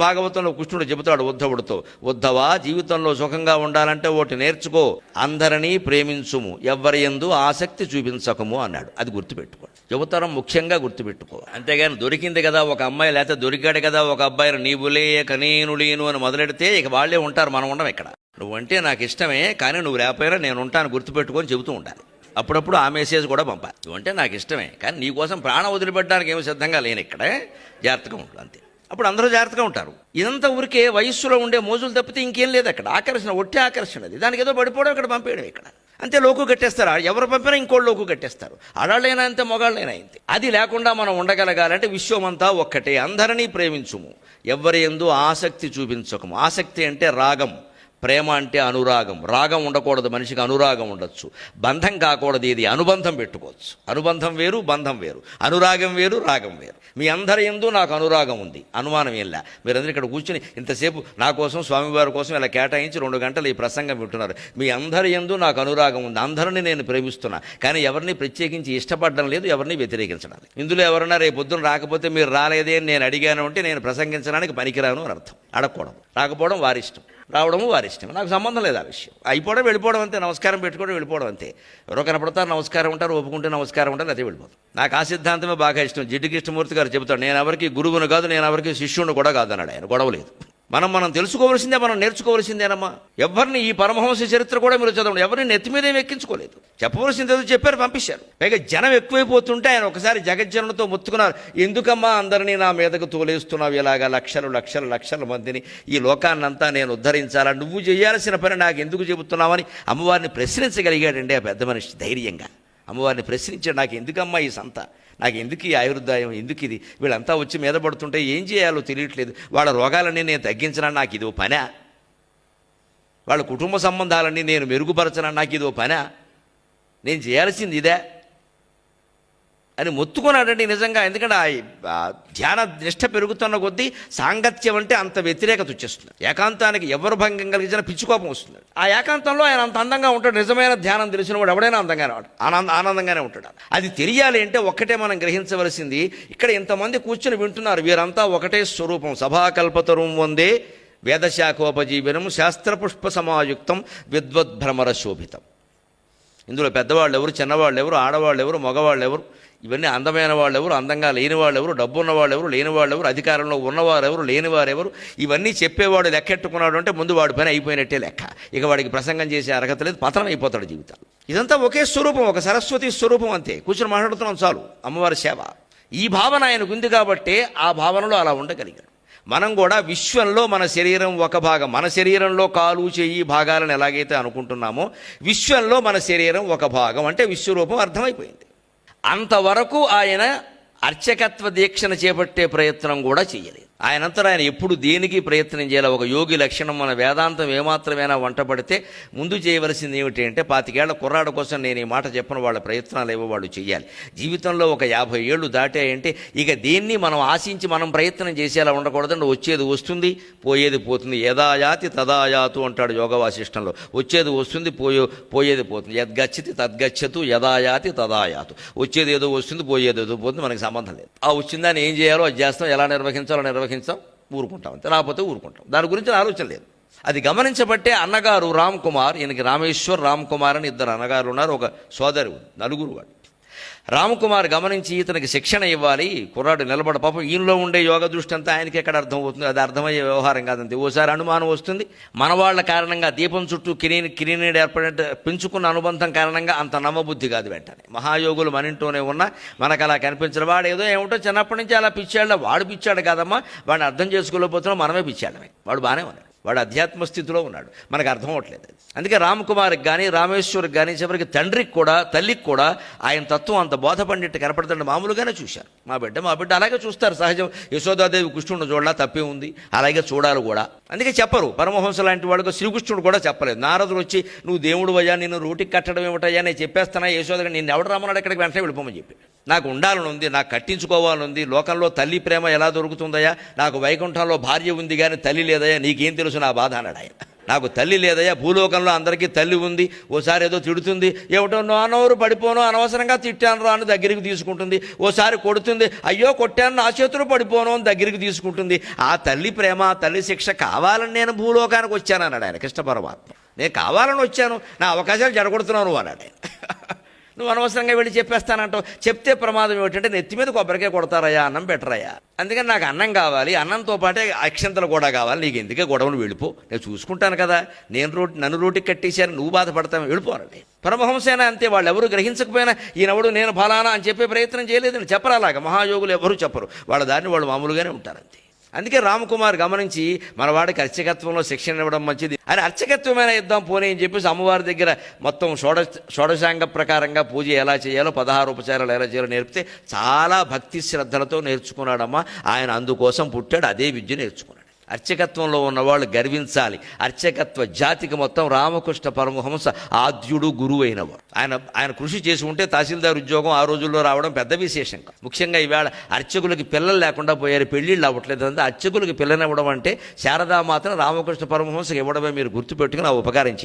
భాగవతంలో కృష్ణుడు చెబుతాడు ఉద్ధవుడితో ఉద్ధవా జీవితంలో సుఖంగా ఉండాలంటే ఒకటి నేర్చుకో అందరినీ ప్రేమించుము ఎవ్వరి ఎందు ఆసక్తి చూపించకము అన్నాడు. అది గుర్తుపెట్టుకో. యువతరం ముఖ్యంగా గుర్తుపెట్టుకో. అంతేగాని దొరికింది కదా ఒక అమ్మాయి లేకపోతే దొరికాడు కదా ఒక అబ్బాయిని నీవులే కనేను లేను అని మొదలెడితే ఇక వాళ్ళే ఉంటారు మనం ఉండం ఇక్కడ. నువ్వంటే నాకు ఇష్టమే కానీ నువ్వు లేకపోయినా నేను ఉంటాను గుర్తుపెట్టుకొని చెబుతూ ఉండాలి. అప్పుడప్పుడు ఆ మెసేజ్ కూడా పంపాలి. నువ్వంటే నాకు ఇష్టమే కానీ నీకోసం ప్రాణం వదిలిపెట్టడానికి ఏమి సిద్ధంగా లేని ఇక్కడే జాగ్రత్తగా ఉంటుంది అంతే. అప్పుడు అందరూ జాగ్రత్తగా ఉంటారు. ఇదంతా ఊరికే వయస్సులో ఉండే మోజులు తప్పితే ఇంకేం లేదు అక్కడ. ఆకర్షణ ఒట్టి ఆకర్షణ అది. దానికి ఏదో పడిపోవడం ఇక్కడ పంపేయడం ఇక్కడ. అంతే లోకు కట్టేస్తారు. ఎవరు పంపినా ఇంకోళ్ళు లోకు కట్టేస్తారు. ఆడాళ్ళైనా అంతే మొగాళ్ళైనా అంతే అది లేకుండా మనం ఉండగలగాలంటే విశ్వమంతా ఒక్కటే. అందరినీ ప్రేమించుము. ఎవరి ఎందు ఆసక్తి చూపించకము. ఆసక్తి అంటే రాగం. ప్రేమ అంటే అనురాగం. రాగం ఉండకూడదు మనిషికి అనురాగం ఉండొచ్చు. బంధం కాకూడదు ఇది అనుబంధం పెట్టుకోవచ్చు. అనుబంధం వేరు బంధం వేరు. అనురాగం వేరు రాగం వేరు. మీ అందరి ఎందు నాకు అనురాగం ఉంది. అనుమానం ఏంలా మీరందరూ ఇక్కడ కూర్చుని ఇంతసేపు నా కోసం స్వామివారి కోసం ఇలా కేటాయించి రెండు గంటలు ఈ ప్రసంగం వింటున్నారు. మీ అందరి ఎందు నాకు అనురాగం ఉంది. అందరిని నేను ప్రేమిస్తున్నా. కానీ ఎవరిని ప్రత్యేకించి ఇష్టపడడం లేదు ఎవరిని వ్యతిరేకించడం లేదు. ఇందులో ఎవరైనా రేపు పొద్దున రాకపోతే మీరు రాలేదే అని నేను అడిగాను అంటే నేను ప్రసంగించడానికి పనికిరాను అని అర్థం. అడగకూడదు. రాకపోవడం వారి ఇష్టం. రావడము వారి ఇష్టం. నాకు సంబంధం లేదు ఆ విషయం. అయిపోవడం వెళ్ళిపోవడం అంతే. నమస్కారం పెట్టుకోవడం వెళ్ళిపోవడం అంతే. ఎవరో కనపడతారు నమస్కారం ఉంటారు ఒప్పుకుంటే నమస్కారం ఉంటారు అదే వెళ్ళిపోతాం. నాకు ఆ సిద్ధాంతమే బాగా ఇష్టం. జిడ్డు కృష్ణమూర్తి గారు చెబుతాడు నేను ఎవరికి గురువును కాదు నేను ఎవరికి శిష్యుని కూడా కాదన్నాడు ఆయన. గొడవ లేదు. మనం మనం తెలుసుకోవలసిందే మనం నేర్చుకోవలసిందేనమ్మా. ఎవరిని ఈ పరమహంస చరిత్ర కూడా మీరు చదవండి. ఎవరిని నెత్తి మీద ఏమి ఎక్కించుకోలేదు. చెప్పవలసింది ఏదో చెప్పారు పంపించారు. పైగా జనం ఎక్కువైపోతుంటే ఆయన ఒకసారి జగజ్జనులతో మొత్తుకున్నారు. ఎందుకమ్మా అందరినీ నా మీదకు తోలేస్తున్నావు? ఇలాగా లక్షలు లక్షలు లక్షల మందిని ఈ లోకాన్నంతా నేను ఉద్ధరించాలా? నువ్వు చేయాల్సిన పని నాకు ఎందుకు చెబుతున్నావని అమ్మవారిని ప్రశ్నించగలిగాడండి ఆ పెద్ద మనిషి ధైర్యంగా. అమ్మవారిని ప్రశ్నించాడు నాకు ఎందుకమ్మా ఈ సంత? నాకు ఎందుకు ఈ ఆయుర్దాయం? ఎందుకు ఇది? వీళ్ళంతా వచ్చి మీద పడుతుంటే ఏం చేయాలో తెలియట్లేదు. వాళ్ళ రోగాలన్నీ నేను తగ్గించనా నాకు ఇదో పనా? వాళ్ళ కుటుంబ సంబంధాలన్నీ నేను మెరుగుపరచనా నాకు ఇది పనా? నేను చేయాల్సింది ఇదే. అని మొత్తుకున్నాడండి నిజంగా. ఎందుకంటే ఆ- ధ్యాన నిష్ట పెరుగుతున్న కొద్దీ సాంగత్యం అంటే అంత వ్యతిరేకత వచ్చేస్తుంది. ఏకాంతానికి ఎవరు భంగం కలిగించిన పిచ్చుకోపం వస్తుంది. ఆ ఏకాంతంలో ఆయన అంత అందంగా ఉంటాడు. నిజమైన ధ్యానం తెలిసిన వాడు ఎవడైనా అందంగానే ఆనంద ఆనందంగానే ఉంటాడు అది తెలియాలి అంటే ఒక్కటే మనం గ్రహించవలసింది ఇక్కడ ఇంతమంది కూర్చొని వింటున్నారు. వీరంతా ఒకటే స్వరూపం. సభాకల్పతరుం వందే వేదశాఖోపజీవనం శాస్త్రపుష్ప సమాయుక్తం విద్వద్భ్రమర శోభితం. ఇందులో పెద్దవాళ్ళు ఎవరు చిన్నవాళ్ళు ఎవరు ఆడవాళ్ళు ఎవరు మగవాళ్ళు ఎవరు ఇవన్నీ అందమైన వాళ్ళు ఎవరు అందంగా లేని వాళ్ళు ఎవరు డబ్బు ఉన్న వాళ్ళు ఎవరు లేని వాళ్ళు ఎవరు అధికారంలో ఉన్నవారు ఎవరు లేనివారు ఎవరు ఇవన్నీ చెప్పేవాడు లెక్కెట్టుకున్నాడు అంటే ముందు వాడి పని అయిపోయినట్టే లెక్క. ఇక వాడికి ప్రసంగం చేసే అర్హత లేదు పతనం అయిపోతాడు జీవితాలు. ఇదంతా ఒకే స్వరూపం ఒక సరస్వతి స్వరూపం అంతే. కూర్చొని మాట్లాడుతున్నాం చాలు. అమ్మవారి సేవ. ఈ భావన ఆయనకు ఉంది కాబట్టే ఆ భావనలో అలా ఉండగలిగాడు. మనం కూడా విశ్వంలో మన శరీరం ఒక భాగం మన శరీరంలో కాలు చెయ్యి భాగాలను ఎలాగైతే అనుకుంటున్నామో విశ్వంలో మన శరీరం ఒక భాగం అంటే విశ్వరూపం అర్థమైపోయింది. అంతవరకు ఆయన అర్చకత్వ దీక్షను చేపట్టే ప్రయత్నం కూడా చేయలేదు. ఆయనంతటా ఆయన ఎప్పుడు దేనికి ప్రయత్నం చేయాలి ఒక యోగి లక్షణం మన వేదాంతం ఏమాత్రమైనా వంటపడితే ముందు చేయవలసింది ఏమిటి అంటే పాతికేళ్ళ కుర్రాడు కోసం నేను ఈ మాట చెప్పిన వాళ్ళ ప్రయత్నాలు ఏవో వాళ్ళు చేయాలి జీవితంలో ఒక యాభై ఏళ్ళు దాటాయంటే ఇక దేన్ని మనం ఆశించి మనం ప్రయత్నం చేసేలా ఉండకూడదండి. వచ్చేది వస్తుంది పోయేది పోతుంది. యదాయాతి తదాయాతు అంటాడు యోగ వాసిష్టంలో. వచ్చేది వస్తుంది పోయే పోయేది పోతుంది. యద్గచ్చతి తద్గచ్చతు యదాయాతి తదాయాతు. వచ్చేది ఏదో వస్తుంది పోయేది ఏదో పోతుంది మనకి సంబంధం లేదు. ఆ వచ్చిందని ఏం చేయాలో అది చేస్తాం. ఎలా నిర్వహించాలో. నిర్వహించాం ఊరుకుంటాం అంతే. రాకపోతే ఊరుకుంటాం. దాని గురించి ఆలోచన లేదు. అది గమనించబట్టే అన్నగారు రామ్ కుమార్ ఈయనకి రామేశ్వర్ రామ్ కుమార్ అని ఇద్దరు అన్నగారు ఉన్నారు. ఒక సోదరి నలుగురు వాడు రామకుమార్ గమనించి ఇతనికి శిక్షణ ఇవ్వాలి. కుర్రాడు నిలబడ. పాపం ఈయనలో ఉండే యోగ దృష్టి అంతా ఆయనకి ఎక్కడ అర్థం అవుతుంది? అది అర్థమయ్యే వ్యవహారం కాదంతే ఓసారి అనుమానం వస్తుంది. మన వాళ్ళ కారణంగా దీపం చుట్టూ కిరీని కిరీనీడు ఏర్పడే పెంచుకున్న అనుబంధం కారణంగా అంత నమ్మబుద్ధి కాదు వెంటనే. మహాయోగులు మన ఇంట్లోనే ఉన్నా మనకు అలా కనిపించిన వాడు ఏదో ఏమిటో చిన్నప్పటి నుంచి అలా పిచ్చాడు వాడు పిచ్చాడు కాదమ్మా. వాడిని అర్థం చేసుకోలేకపోతున్నాం. మనమే పిచ్చాడమే వాడు బాగానే ఉన్నాడు. వాడు అధ్యాత్మ స్థితిలో ఉన్నాడు. మనకు అర్థం అవట్లేదు అది. అందుకే రామకుమార్కి కానీ రామేశ్వర్కి కానీ చివరికి తండ్రికి కూడా తల్లికి కూడా ఆయన తత్వం అంత బోధపడినట్టు కనపడుతుంటే మామూలుగానే చూశారు. మా బిడ్డ మా బిడ్డ అలాగే చూస్తారు సహజం. యశోదాదేవి కృష్ణుడు చూడాలా తప్పే ఉంది. అలాగే చూడాలి కూడా. అందుకే చెప్పరు. పరమహంస లాంటి వాడుకు శ్రీకృష్ణుడు కూడా చెప్పలేదు. నారదుడు వచ్చి నువ్వు దేవుడు అయ్యా నిన్ను రోటికి కట్టడం ఏమిటయ్యా? నేను చెప్పేస్తానా యశోద నేను ఎవడు రమ్మన్నాడు? ఇక్కడికి వెంటనే వెళ్ళిపోమని చెప్పి నాకు ఉండాలని ఉంది నాకు కట్టించుకోవాలని ఉంది లోకంలో తల్లి ప్రేమ ఎలా దొరుకుతుందయ్యా? నాకు వైకుంఠంలో భార్య ఉంది కానీ తల్లి లేదయ్యా నీకేం తెలుసు నా బాధ అన్నాడు ఆయన. నాకు తల్లి లేదయ్యా భూలోకంలో అందరికీ తల్లి ఉంది ఓసారి ఏదో తిడుతుంది ఏమిటో నానోరు పడిపోను అనవసరంగా తిట్టాను రా అని దగ్గరికి తీసుకుంటుంది ఓసారి కొడుతుంది అయ్యో కొట్టాను నా చేతులు పడిపోను అని దగ్గరికి తీసుకుంటుంది. ఆ తల్లి ప్రేమ ఆ తల్లి శిక్ష కావాలని నేను భూలోకానికి వచ్చాను అన్నాడు ఆయన కృష్ణ పరమాత్మ. నేను కావాలని వచ్చాను నా అవకాశాలు జరగొడుతున్నాను అన్నాడు ఆయన. నువ్వు అనవసరంగా వెళ్ళి చెప్పేస్తానంటావు. చెప్తే ప్రమాదం ఏమిటంటే నెత్తి మీద కొబ్బరికాయ కొడతారయ్యా అన్నం బెటరయ్యా అందుకని నాకు అన్నం కావాలి అన్నంతో పాటే అక్షంతలు కూడా కావాలి. నీకు ఎందుకే గొడవను వెళ్ళిపో. నేను చూసుకుంటాను కదా. నేను రోటి నన్ను రోటికి కట్టేశాను నువ్వు బాధపడతావు. వెళ్ళిపోనండి పరమహంసేన అంతే వాళ్ళు ఎవరు గ్రహించకపోయినా ఈయనవడు? నేను ఫలానా అని చెప్పే ప్రయత్నం చేయలేదని చెప్పరు అలాగా మహాయోగులు ఎవరు చెప్పరు. వాళ్ళ దారిని వాళ్ళు మామూలుగానే ఉంటారంతే అందుకే రామకుమార్ గమనించి మన వాడికి అర్చకత్వంలో శిక్షణ ఇవ్వడం మంచిది. అని అర్చకత్వమైన ఇద్దాం పోనీ అని చెప్పేసి అమ్మవారి దగ్గర మొత్తం షోడ షోడశాంగ ప్రకారంగా పూజ ఎలా చేయాలో పదహారు ఉపచారాలు ఎలా చేయాలో నేర్పితే చాలా భక్తి శ్రద్ధలతో నేర్చుకున్నాడమ్మా. ఆయన అందుకోసం పుట్టాడు అదే విద్య నేర్చుకున్నాడు. అర్చకత్వంలో ఉన్నవాళ్ళు గర్వించాలి. అర్చకత్వ జాతికి మొత్తం రామకృష్ణ పరమహంస ఆద్యుడు గురువు అయినవాడు ఆయన ఆయన కృషి చేసి ఉంటే తహసీల్దార్ ఉద్యోగం ఆ రోజుల్లో రావడం పెద్ద విశేషం ముఖ్యంగా ఈవేళ అర్చకులకి పిల్లలు లేకుండా పోయారు పెళ్ళిళ్ళు అవ్వట్లేదు అంటే అర్చకులకి పిల్లనివ్వడం అంటే శారదామాతను రామకృష్ణ పరమహంసకి ఇవ్వడమే మీరు గుర్తుపెట్టుకుని ఆ ఉపకారం చేయండి.